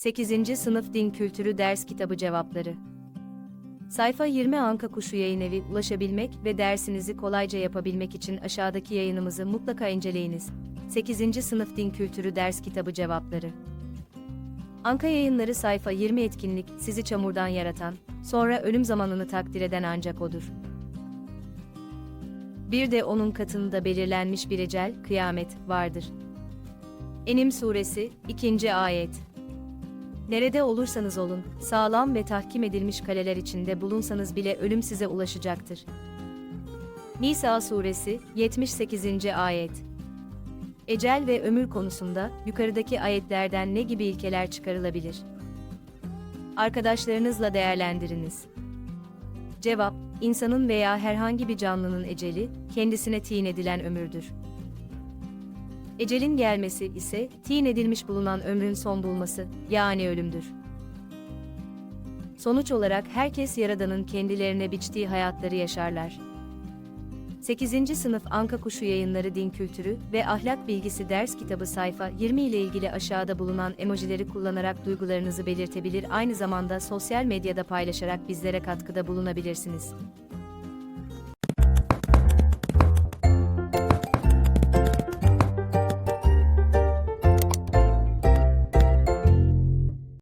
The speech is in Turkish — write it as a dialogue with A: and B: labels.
A: 8. Sınıf Din Kültürü Ders Kitabı Cevapları Sayfa 20 Anka Kuşu Yayınevi ulaşabilmek ve dersinizi kolayca yapabilmek için aşağıdaki yayınımızı mutlaka inceleyiniz. 8. Sınıf Din Kültürü Ders Kitabı Cevapları Anka Yayınları sayfa 20 etkinlik sizi çamurdan yaratan, sonra ölüm zamanını takdir eden ancak odur. Bir de onun katında belirlenmiş bir ecel, kıyamet, vardır. Enim Suresi 2. Ayet Nerede olursanız olun, sağlam ve tahkim edilmiş kaleler içinde bulunsanız bile ölüm size ulaşacaktır. Nisa Suresi 78. Ayet Ecel ve ömür konusunda yukarıdaki ayetlerden ne gibi ilkeler çıkarılabilir? Arkadaşlarınızla değerlendiriniz. Cevap, insanın veya herhangi bir canlının eceli, kendisine tin edilen ömürdür. Ecelin gelmesi ise, tin edilmiş bulunan ömrün son bulması, yani ölümdür. Sonuç olarak herkes Yaradan'ın kendilerine biçtiği hayatları yaşarlar. 8. Sınıf Anka Kuşu Yayınları Din Kültürü ve Ahlak Bilgisi Ders Kitabı sayfa 20 ile ilgili aşağıda bulunan emojileri kullanarak duygularınızı belirtebilir aynı zamanda sosyal medyada paylaşarak bizlere katkıda bulunabilirsiniz.